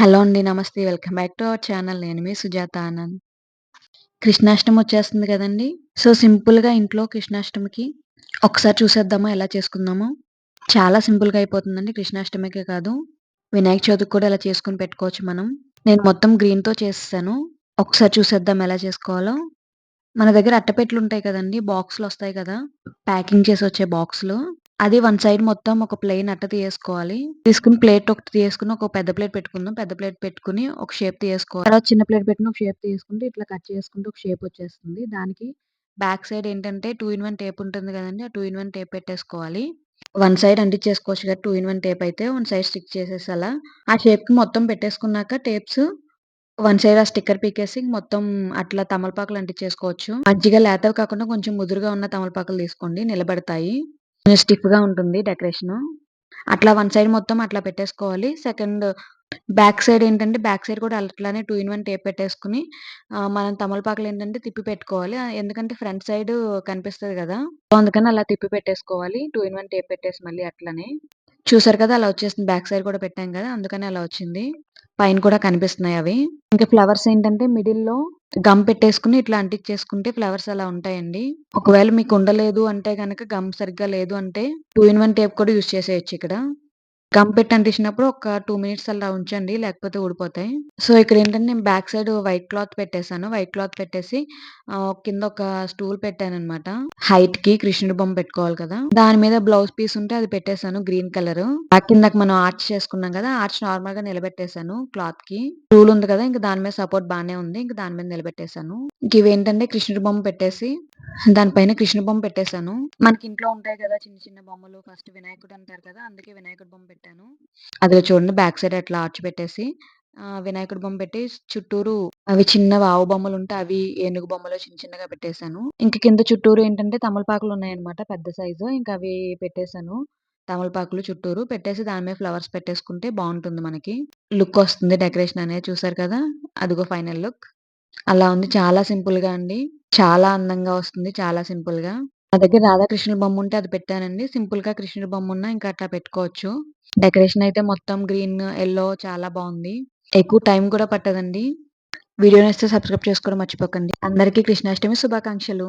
Hello అండి. నమస్తే. Welcome back to our channel. నేను మీ సుజాత ఆనంద్. కృష్ణాష్టమి వచ్చేస్తుంది కదండి సో, సింపుల్‌గా ఇంట్లో కృష్ణాష్టమికి ఒకసారి చూసేద్దామా ఎలా చేసుకుందామో? చాలా సింపుల్‌గా అయిపోతుందండి. కృష్ణాష్టమికే కాదు, వినాయక చవితికి కూడా ఇలా చేసుకుని పెట్టుకోవచ్చు మనం. నేను మొత్తం గ్రీన్‌తో చేస్తాను ఒకసారి చూసేద్దాం ఎలా చేసుకోవాలో? మన దగ్గర అట్టపెట్లు ఉంటాయి కదండి బాక్సులు వస్తాయి కదా! ప్యాకింగ్ చేసి వచ్చే బాక్సులు. అది వన్ సైడ్ మొత్తం ఒక ప్లేన్ అట్ట తీసుకోవాలి తీసుకుని ప్లేట్ ఒకటి తీసుకుని ఒక పెద్ద ప్లేట్ పెట్టుకుందాం. పెద్ద ప్లేట్ పెట్టుకొని ఒక షేప్ తీసుకోవాలి తర్వాత చిన్న ప్లేట్ పెట్టుకుని ఒక షేప్ తీసుకుంటే ఇట్లా కట్ చేసుకుంటే ఒక షేప్ వచ్చేస్తుంది. దానికి బ్యాక్ సైడ్ ఏంటంటే టూ ఇన్ వన్ టేప్ ఉంటుంది కదండి ఆ టూ ఇన్ వన్ టేప్ పెట్టేసుకోవాలి. వన్ సైడ్ అంటించేసుకోవచ్చు కదా! టూ ఇన్ వన్ టేప్ అయితే వన్ సైడ్ స్టిక్ చేసేసి అలా. ఆ షేప్‌కి మొత్తం పెట్టేసుకున్నాక టేప్స్ వన్ సైడ్ ఆ స్టిక్కర్ పీకేసి మొత్తం అట్లా తమలపాకులు అంటించేసుకోవచ్చు. మజ్జిగ లేతవి కాకుండా కొంచెం ముదురుగా ఉన్న తమలపాకులు తీసుకోండి నిలబడతాయి. స్టిఫ్ స్టిఫ్‌గా ఉంటుంది డెకరేషను. అట్లా వన్ సైడ్ మొత్తం అట్లా పెట్టేసుకోవాలి. సెకండ్ బ్యాక్ సైడ్ ఏంటంటే బ్యాక్ సైడ్ కూడా అట్లానే టూ ఇన్ వన్ టేప్ పెట్టేసుకొని మనం తమలపాకులు ఏంటంటే తిప్పి పెట్టుకోవాలి. ఎందుకంటే ఫ్రంట్ సైడ్ కనిపిస్తుంది కదా! అందుకని అలా తిప్పి పెట్టేసుకోవాలి. టూ ఇన్ వన్ టేప్ పెట్టేసి మళ్ళీ అట్లనే. చూసారు కదా! అలా వచ్చేసింది. బ్యాక్ సైడ్ కూడా పెట్టాం కదా! అందుకని అలా వచ్చింది. పైన కూడా కనిపిస్తున్నాయి అవి. ఇంకా ఫ్లవర్స్ ఏంటంటే మిడిల్‌లో గమ్ పెట్టేసుకొని ఇట్లా అంటించేసుకుంటే ఫ్లవర్స్ అలా ఉంటాయండి. ఒకవేళ మీకు ఉండలేదు అంటే గనక గమ్ సరిగ్గా లేదు అంటే టూ ఇన్ వన్ టేప్ కూడా యూజ్ చేసేయొచ్చు ఇక్కడ. గమ్ పెట్టి అంటించినప్పుడు ఒక టూ మినిట్స్ అలా ఉంచండి. లేకపోతే ఊడిపోతాయి. సో, ఇక్కడ ఏంటంటే నేను బ్యాక్ సైడ్ వైట్ క్లాత్ పెట్టేసాను. వైట్ క్లాత్ పెట్టేసి కింద ఒక స్టూల్ పెట్టాను అనమాట హైట్కి కృష్ణుడి బొమ్మ పెట్టుకోవాలి కదా! దాని మీద బ్లౌజ్ పీస్ ఉంటే అది పెట్టేసాను గ్రీన్ కలర్ కిందకి మనం ఆర్చ్ చేసుకున్నాం కదా! ఆర్చ్ నార్మల్‌గా క్లాత్కి స్టూల్ ఉంది కదా! ఇంక దాని మీద సపోర్ట్ బాగానే ఉంది. ఇంకా దాని మీద నిలబెట్టేశాను ఇంక ఇవేంటంటే కృష్ణుడి బొమ్మ పెట్టేసి దాని పైన బొమ్మ పెట్టేశాను మనకి ఇంట్లో ఉంటాయి కదా! చిన్న చిన్న బొమ్మలు ఫస్ట్ వినాయకుడు అంటారు కదా! అందుకే వినాయకుడు బొమ్మ పెట్టాను. అదిలో చూడండి బ్యాక్ సైడ్ అట్లా ఆర్చ్ పెట్టేసి వినాయకుడు వినాయకుడి బొమ్మ పెట్టి చుట్టూరు అవి చిన్న వావు బొమ్మలు ఉంటే అవి, ఏనుగు బొమ్మలు చిన్న చిన్నగా పెట్టేశాను ఇంక కింద చుట్టూరు ఏంటంటే తమలపాకులు ఉన్నాయన్నమాట పెద్ద సైజు. ఇంకా అవి పెట్టేశాను తమలపాకులు చుట్టూరు పెట్టేసి దాని మీద ఫ్లవర్స్ పెట్టేసుకుంటే బాగుంటుంది మనకి. లుక్ వస్తుంది డెకరేషన్ అనేది చూసారు కదా! అదిగో ఫైనల్ లుక్. అలా ఉంది. చాలా సింపుల్‌గా అండి. చాలా అందంగా వస్తుంది. చాలా సింపుల్‌గా. నా దగ్గర రాధాకృష్ణుల బొమ్మ ఉంటే అది పెట్టానండి. సింపుల్‌గా కృష్ణుడి బొమ్మ ఉన్నా ఇంకా అట్లా పెట్టుకోవచ్చు. డెకరేషన్ అయితే మొత్తం గ్రీన్, యెల్లో చాలా బావుంది. ఎక్కువ టైం కూడా పట్టదండి. వీడియో నచ్చితే సబ్స్క్రైబ్ చేసుకోవడం మర్చిపోకండి. అందరికీ కృష్ణాష్టమి శుభాకాంక్షలు.